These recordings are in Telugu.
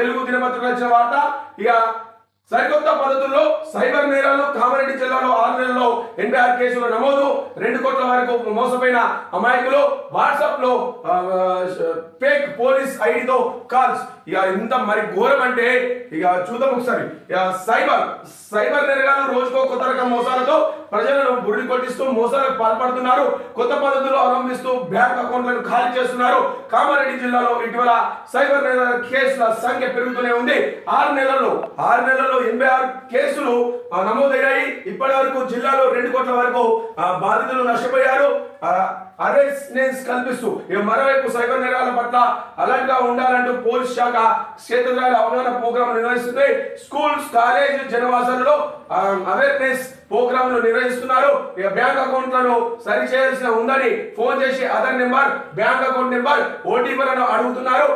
తెలుగు దినపత్రికలు వచ్చిన వార్త ఇక సరికొత్త పద్ధతుల్లో సైబర్ నేరాలు కామారెడ్డి జిల్లాలో ఆరు నెలల్లో ఎన్టీఆర్ కేసులు నమోదు. రెండు కోట్ల వరకు మోసపోయిన అమాయకులు వాట్సాప్లో ఫేక్ పోలీస్ ఐడితో కాల్స్. ఇక ఇంత మరి ఘోరం అంటే ఇక చూద్దాం ఒకసారి. ఇక సైబర్ సైబర్ నేరగాలు రోజుకో కొత్త రకం మోసాలతో ప్రజలను బురిడి కొట్టిస్తూ మోసాలకు పాల్పడుతున్నారు. కొత్త పద్ధతులు అవలంబిస్తూ బ్యాంక్ అకౌంట్లను ఖాళీ చేస్తున్నారు. కామారెడ్డి జిల్లాలో ఇటీవల సైబర్ నేరాల కేసుల సంఖ్య పెరుగుతూనే ఉంది. ఆరు నెలల్లో ఆరు నెలల్లో ఎనభై ఆరు కేసులు నమోదయ్యాయి. ఇప్పటి వరకు జిల్లాలో రెండు కోట్ల వరకు బాధితులు నష్టపోయారు. అరెస్ట్నెన్స్ కల్పిస్తూ ఇక మరోవైపు సైబర్ నేరాల పట్ల అలర్ట్గా ఉండాలంటూ పోలీస్ శాఖ క్షేత్రస్థాయి అవగాహన ప్రోగ్రాం నిర్వహిస్తుంది. స్కూల్స్ కాలేజ్ జనవాసాలలో Um, అవేర్నెస్ ప్రోగ్రాంలు నిర్వహిస్తున్నారు. ఇక బ్యాంక్ అకౌంట్లను సరి చేయాల్సిన ఉందని ఫోన్ చేసి other number bank account number ఓటీపీలను అడుగుతున్నారు.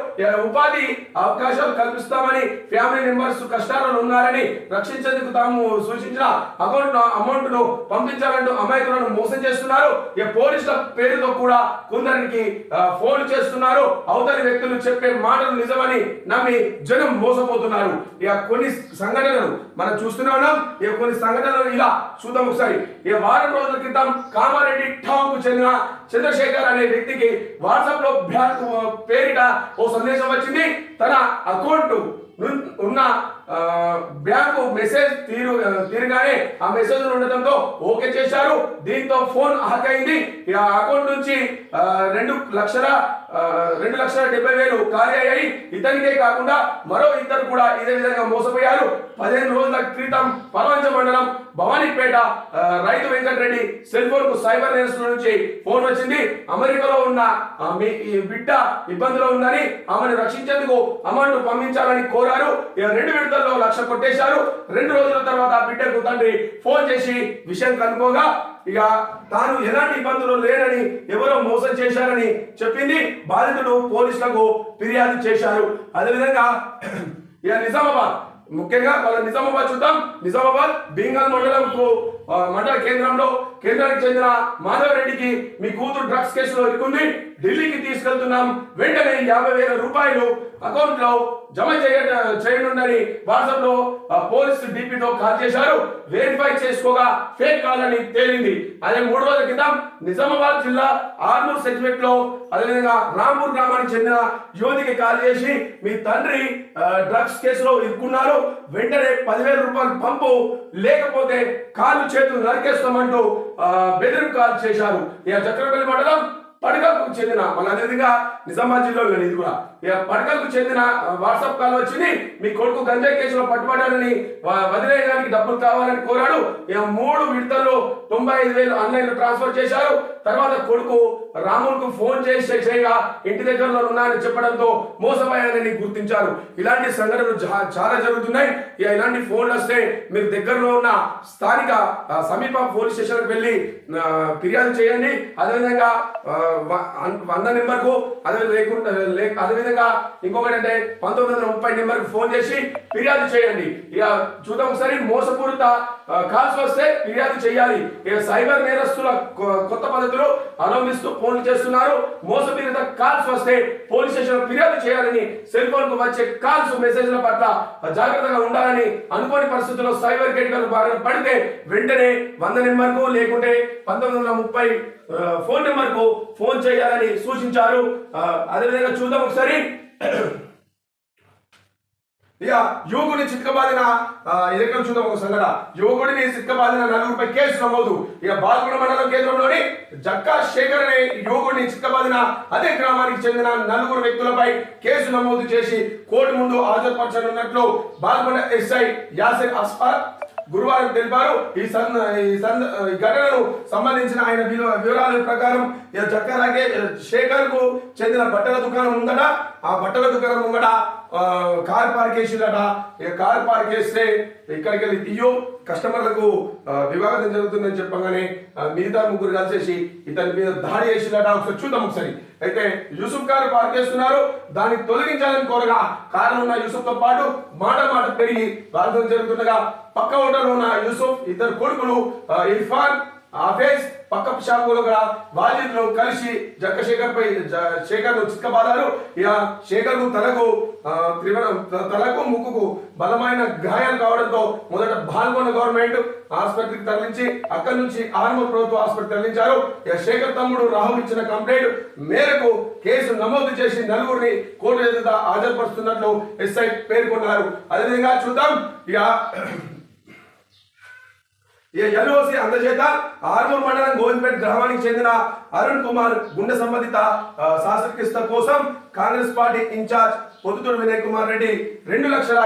ఉపాధి అవకాశాలు కల్పిస్తామని ఫ్యామిలీ మెంబర్స్ కష్టాలను ఉన్నారని రక్షించేందుకు తాము సూచించిన అకౌంట్ అమౌంట్ను పంపించాలంటూ అమాయకులను మోసం చేస్తున్నారు. పోలీసుల పేరుతో కూడా కొందరికి ఫోన్ చేస్తున్నారు. అవతలి వ్యక్తులు చెప్పే మాటలు నిజమని నమ్మి జనం మోసపోతున్నారు. ఇక కొన్ని సంఘటనలు మనం చూస్తూనే ఉన్నాం. ఏ కొన్ని సంఘటనలు ఇలా చూద్దాం ఒకసారి. ఏ వారం రోజుల క్రితం కామారెడ్డి టౌన్కు చెందిన చంద్రశేఖర్ అనే వ్యక్తికి వాట్సాప్లో పేరిట ఓ సందేశం వచ్చింది. తన అకౌంట్ ఉన్న బ్యాంకు మెసేజ్ తీరు తీరుగానే ఆ మెసేజ్ ఉండటంతో ఓకే చేశారు. దీంతో ఫోన్ హ్యాక్ అయింది ఆ అకౌంట్ నుంచి రెండు లక్షల రెండు లక్షల డెబ్బై వేలు ఖాళీ అయ్యాయి. ఇతనికే కాకుండా మరో ఇద్దరు కూడా ఇదే విధంగా మోసపోయారు. పదిహేను రోజుల క్రితం పరవంచ మండలం భవానీపేట రైతు వెంకటరెడ్డి సెల్ ఫోన్కు సైబర్ నేరస్తుల నుంచి ఫోన్ వచ్చింది. అమెరికాలో ఉన్న మీ ఈ బిడ్డ ఇబ్బందిలో ఉందని ఆమెను రక్షించేందుకు అమౌంట్ పంపించాలని కోరారు. రెండు విడత విడతల్లో లక్ష కొట్టేశారు. రెండు రోజుల తర్వాత ఆ బిడ్డకు తండ్రి ఫోన్ చేసి విషయం కనుకోగా ఇక తాను ఎలాంటి ఇబ్బందులు లేనని ఎవరో మోసం చేశారని చెప్పింది. బాధితుడు పోలీసులకు ఫిర్యాదు చేశారు. అదేవిధంగా ఇక నిజామాబాద్ ముఖ్యంగా వాళ్ళ నిజామాబాద్ చూద్దాం. నిజామాబాద్ బీంగల్ మండలంకు మండల కేంద్రంలో కేంద్రానికి చెందిన మాధవరెడ్డికి మీ కూతురు డ్రగ్స్ కేసులో ఇరుకుంది. ఢిల్లీకి తీసుకెళ్తున్నాం. వెంటనే యాభై వేల రూపాయలు అకౌంట్లో జమ చేయ చేయనుందని వాట్సాప్లో పోలీసు డిపితో కాల్ చేశారు. వెరిఫై చేసుకోగా ఫేక్ కాల్ అని తేలింది. అదే మూడు రోజుల క్రితం నిజామాబాద్ జిల్లా ఆర్మూర్ సెగ్మెంట్లో అదేవిధంగా రాంపూర్ గ్రామానికి చెందిన యువతికి కాల్ చేసి మీ తండ్రి డ్రగ్స్ కేసులో ఇరుక్కున్నారు. వెంటనే పదివేల రూపాయలు పంపు లేకపోతే కాళ్ళు చేతులు నరికేస్తామంటూ ఆ, బెదిరింపు కాల్ చేశారు. ఇక చక్రపల్లి మండలం పడగకు చెందిన మన అదేవిధంగా నిజామాబాద్ జిల్లాలో ఇది కూడా. పడకలకు చెందిన వాట్సాప్ కాల్ వచ్చింది మీ కొడుకు గంజాయి కేసులో పట్టుబడాలని వదిలేయడానికి డబ్బులు కావాలని కోరాడు. ఇక మూడు విడతల్లో తొంభై ఐదు వేలు ఆన్లైన్లో ట్రాన్స్ఫర్ చేశారు. తర్వాత కొడుకు రాములకు ఫోన్ చేసి చేయగా ఇంటి దగ్గరలో ఉన్నానని చెప్పడంతో మోసపోయానని గుర్తించారు. ఇలాంటి సంఘటనలు చాలా జరుగుతున్నాయి. ఇక ఇలాంటి ఫోన్లు వస్తే మీరు దగ్గరలో ఉన్న స్థానిక సమీప పోలీస్ స్టేషన్కి వెళ్ళి ఫిర్యాదు చేయండి. అదేవిధంగా వంద నెంబర్కు అదే లేకుండా అదేవిధంగా అదేవిధంగా ఇంకొకటి అంటే పంతొమ్మిది వందల ముప్పై నెంబర్కి ఫోన్ చేసి ఫిర్యాదు చేయండి. ఇక చూద్దాం ఒకసారి మోసపూరిత కాల్స్ వస్తే ఫిర్యాదు చేయాలి. ఇక సైబర్ నేరస్తుల కొ- కొత్త పద్ధతులు అనుమతిస్తూ ఫోన్లు చేస్తున్నారు. మోసపీరిత కాల్స్ వస్తే పోలీస్ స్టేషన్ ఫిర్యాదు చేయాలని సెల్ ఫోన్కు వచ్చే కాల్స్ మెసేజ్ల పట్ల జాగ్రత్తగా ఉండాలని అనుకోని పరిస్థితుల్లో సైబర్ కేటగిరీ బారిన పడితే వెంటనే వంద నెంబర్కు లేకుంటే పంతొమ్మిది వందల ముప్పై ఫోన్ నెంబర్కు ఫోన్ చేయాలని సూచించారు. అదేవిధంగా చూద్దాం ఒకసారి. ఇక యువకుడిని చిక్కబాదిన ఇది ఎక్కడ చూద్దాం ఒక సంఘట యువకుడిని చిక్కబాదిన నలుగురిపై కేసు నమోదు. ఇక బాల్కొండ మండలం కేంద్రంలోని జక్కా శేఖర్ అనే యువకుడిని చిక్కబాదిన అదే గ్రామానికి చెందిన నలుగురు వ్యక్తులపై కేసు నమోదు చేసి కోర్టు ముందు హాజరుపరచనున్నట్లు బాల్కొండ ఎస్ఐ యాసిర్ అస్ఫర్ గురువారం తెలిపారు. ఈ సన్ ఈ సన్ ఈ ఘటనను సంబంధించిన ఆయన వివరాల ప్రకారం ఈ జక్కరాగే శేఖర్కు చెందిన బట్టల దుకాణం ఉందట ఆ బట్టల దుకాణం ముంగట కార్ పార్క్ చేసిందట. కార్ పార్క్ చేస్తే ఇక్కడికి వెళ్ళి తీయో కస్టమర్లకు వివాహం వివాదం జరుగుతుందని చెప్పగానే మిగతా ముగ్గురు కలిసేసి ఇతని మీద దాడి చేసిందట. ఒకసారి చూద్దాం ఒకసారి. అయితే యూసుఫ్ కారు పార్క్ చేస్తున్నారు. దాన్ని తొలగించాలని కోరగా కారణం ఉన్న యూసుఫ్తో పాటు మాట మాట పెరిగి వాదం జరుగుతుండగా పక్క హోటల్లో ఉన్న యూసుఫ్ ఇద్దరు కొడుకులు ఇర్ఫాన్ ఆ ఫేస్ పక్క షాపులో కూడా బాధితులు కలిసి జక్కశేఖర్ పై జ- శేఖర్ చిక్కబాదారు ఇక శేఖర్ తలకు తలకు ముక్కుకు బలమైన గాయాలు కావడంతో మొదట బాల్గొండ గవర్నమెంట్ ఆసుపత్రికి తరలించి అక్కడి నుంచి ఆరంభ ప్రభుత్వ ఆసుపత్రికి తరలించారు. ఇక శేఖర్ తమ్ముడు రాహుల్ ఇచ్చిన కంప్లైంట్ మేరకు కేసు నమోదు చేసి నలుగురిని కోర్టు ఎదుట హాజరుపరుస్తున్నట్లు ఎస్ఐ పేర్కొన్నారు. అదేవిధంగా చూద్దాం. ఇక ఎల్ఓసి అందజేత ఆర్మూర్ మండలం గోవిందపేట గ్రామానికి చెందిన అరుణ్ కుమార్ గుండె సంబంధిత ఆ, కోసం Congress party in-charge Proddatur Vinay Kumar Reddy రెండు లక్షల